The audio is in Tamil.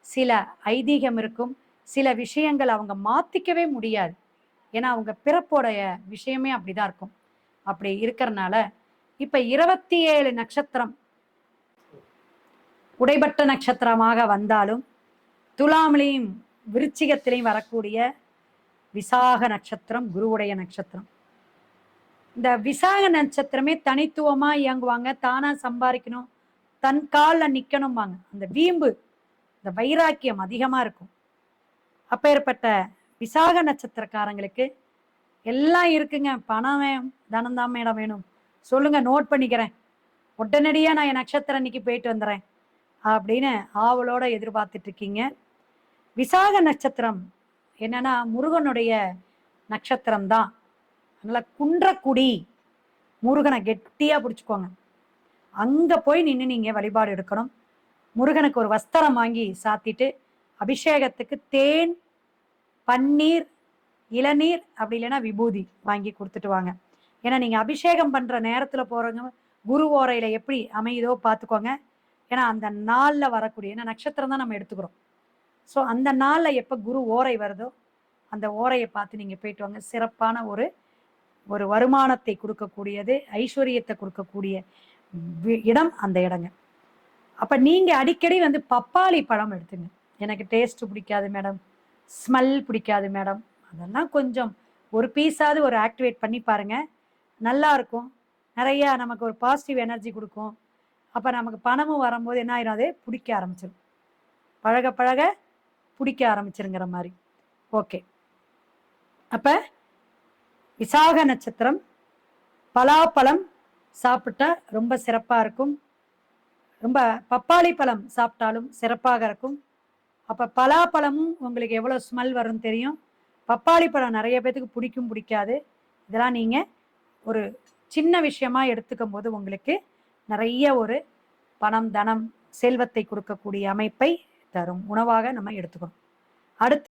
சில ஐதீகம் இருக்கும் சில விஷயங்கள் அவங்க மாத்திக்கவே முடியாது. ஏன்னா அவங்க பிறப்போடைய விஷயமே அப்படிதான் இருக்கும். அப்படி இருக்கிறனால இப்ப இருபத்தி ஏழு நட்சத்திரம் உடைபட்ட நட்சத்திரமாக வந்தாலும் துலாமிலையும் விருச்சிகத்திலையும் வரக்கூடிய விசாக நட்சத்திரம் குருவுடைய நட்சத்திரம். இந்த விசாக நட்சத்திரமே தனித்துவமா இயங்குவாங்க தானா சம்பாதிக்கணும் தன் காலில் நிக்கணும்பாங்க. அந்த வீம்பு இந்த வைராக்கியம் அதிகமாக இருக்கும். அப்பேற்பட்ட விசாக நட்சத்திரக்காரங்களுக்கு எல்லாம் இருக்குங்க. பணம் வேணும் தனம் தான் மேடம் வேணும். சொல்லுங்க நோட் பண்ணிக்கிறேன். உடனடியாக நான் என் நட்சத்திரம் இன்னைக்கு போயிட்டு வந்துடுறேன் அப்படின்னு ஆவலோட எதிர்பார்த்துட்டு இருக்கீங்க. விசாக நட்சத்திரம் என்னன்னா முருகனுடைய நட்சத்திரம் தான். அதனால குன்றக்குடி முருகனை கெட்டியாக பிடிச்சிக்கோங்க. அங்கே போய் நின்று நீங்கள் வழிபாடு எடுக்கணும். முருகனுக்கு ஒரு வஸ்திரம் வாங்கி சாத்திட்டு அபிஷேகத்துக்கு தேன் பன்னீர் இளநீர் அப்படி இல்லைன்னா விபூதி வாங்கி கொடுத்துட்டு வாங்க. ஏன்னா நீங்க அபிஷேகம் பண்ற நேரத்துல போறவங்க குரு ஓரையில எப்படி அமையுதோ பார்த்துக்கோங்க ஏன்னா அந்த நாளில் வரக்கூடிய ஏன்னா நட்சத்திரம் தான் நம்ம எடுத்துக்கிறோம். ஸோ அந்த நாளில் எப்போ குரு ஓரை வருதோ அந்த ஓரையை பார்த்து நீங்கள் போயிட்டு வாங்க. சிறப்பான ஒரு ஒரு வருமானத்தை கொடுக்கக்கூடியது ஐஸ்வர்யத்தை கொடுக்கக்கூடிய வி- இடம் அந்த இடங்க. அப்போ நீங்கள் அடிக்கடி வந்து பப்பாளி பழம் எடுத்துங்க. எனக்கு டேஸ்ட் பிடிக்காது மேடம் ஸ்மெல் பிடிக்காது மேடம் அதெல்லாம் கொஞ்சம் ஒரு பீஸாவது ஒரு ஆக்டிவேட் பண்ணி பாருங்கள் நல்லா இருக்கும். நமக்கு ஒரு பாசிட்டிவ் எனர்ஜி கொடுக்கும். அப்போ நமக்கு பணமும் வரும்போது என்ன ஆயிரும்? அது பிடிக்க ஆரம்பிச்சிடும் பழக பழக பிடிக்க ஆரம்பிச்சிருங்கிற மாதிரி. ஓகே அப்போ விசாக நட்சத்திரம் பலாப்பழம் சாப்பிட்டா ரொம்ப சிறப்பாக இருக்கும். ரொம்ப பப்பாளி பழம் சாப்பிட்டாலும் சிறப்பாக இருக்கும். அப்போ பலாப்பழமும் உங்களுக்கு எவ்வளோ ஸ்மெல் வரும்னு தெரியும். பப்பாளி பழம் நிறைய பேத்துக்கு பிடிக்கும் பிடிக்காது. இதெல்லாம் நீங்கள் ஒரு சின்ன விஷயமா எடுத்துக்கும் போது உங்களுக்கு நிறைய ஒரு பணம் தனம் செல்வத்தை கொடுக்கக்கூடிய அமைப்பை தரும். உணவாக நம்ம எடுத்துக்கணும். அடுத்து